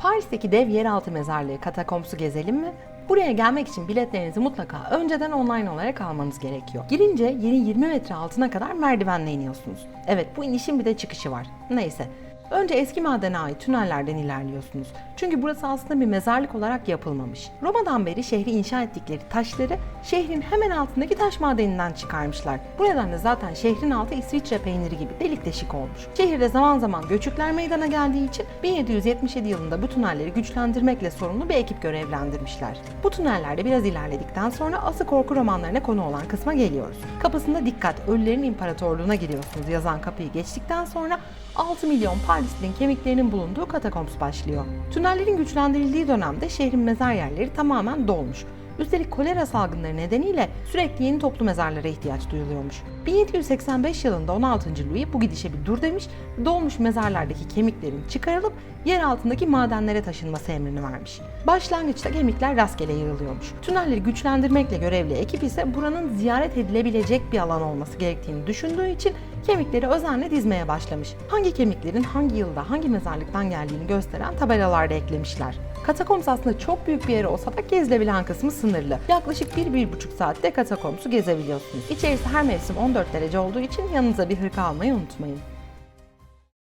Paris'teki dev yeraltı mezarlığı Katakombs'u gezelim mi? Buraya gelmek için biletlerinizi mutlaka önceden online olarak almanız gerekiyor. Girince yerin 20 metre altına kadar merdivenle iniyorsunuz. Evet bu inişin bir de çıkışı var. Neyse. Önce eski madene ait tünellerden ilerliyorsunuz. Çünkü burası aslında bir mezarlık olarak yapılmamış. Roma'dan beri şehri inşa ettikleri taşları şehrin hemen altındaki taş madeninden çıkarmışlar. Bu nedenle zaten şehrin altı İsviçre peyniri gibi delik deşik olmuş. Şehirde zaman zaman göçükler meydana geldiği için 1777 yılında bu tünelleri güçlendirmekle sorumlu bir ekip görevlendirmişler. Bu tünellerde biraz ilerledikten sonra asıl korku romanlarına konu olan kısma geliyoruz. Kapısında dikkat ölülerin imparatorluğuna giriyorsunuz yazan kapıyı geçtikten sonra 6 milyon Parislinin kemiklerinin bulunduğu katakomps başlıyor. Tünellerin güçlendirildiği dönemde şehrin mezar yerleri tamamen dolmuş. Üstelik kolera salgınları nedeniyle sürekli yeni toplu mezarlara ihtiyaç duyuluyormuş. 1785 yılında 16. Louis bu gidişe bir dur demiş, dolmuş mezarlardaki kemiklerin çıkarılıp yer altındaki madenlere taşınması emrini vermiş. Başlangıçta kemikler rastgele yığılıyormuş. Tünelleri güçlendirmekle görevli ekip ise buranın ziyaret edilebilecek bir alan olması gerektiğini düşündüğü için kemikleri özenle dizmeye başlamış. Hangi kemiklerin hangi yılda hangi mezarlıktan geldiğini gösteren tabelalar da eklemişler. Katakombs aslında çok büyük bir yer olsa da gezilebilen kısmı sınırlı. Yaklaşık 1-1,5 saatte katakombsu gezebiliyorsunuz. İçerisi her mevsim 14 derece olduğu için yanınıza bir hırka almayı unutmayın.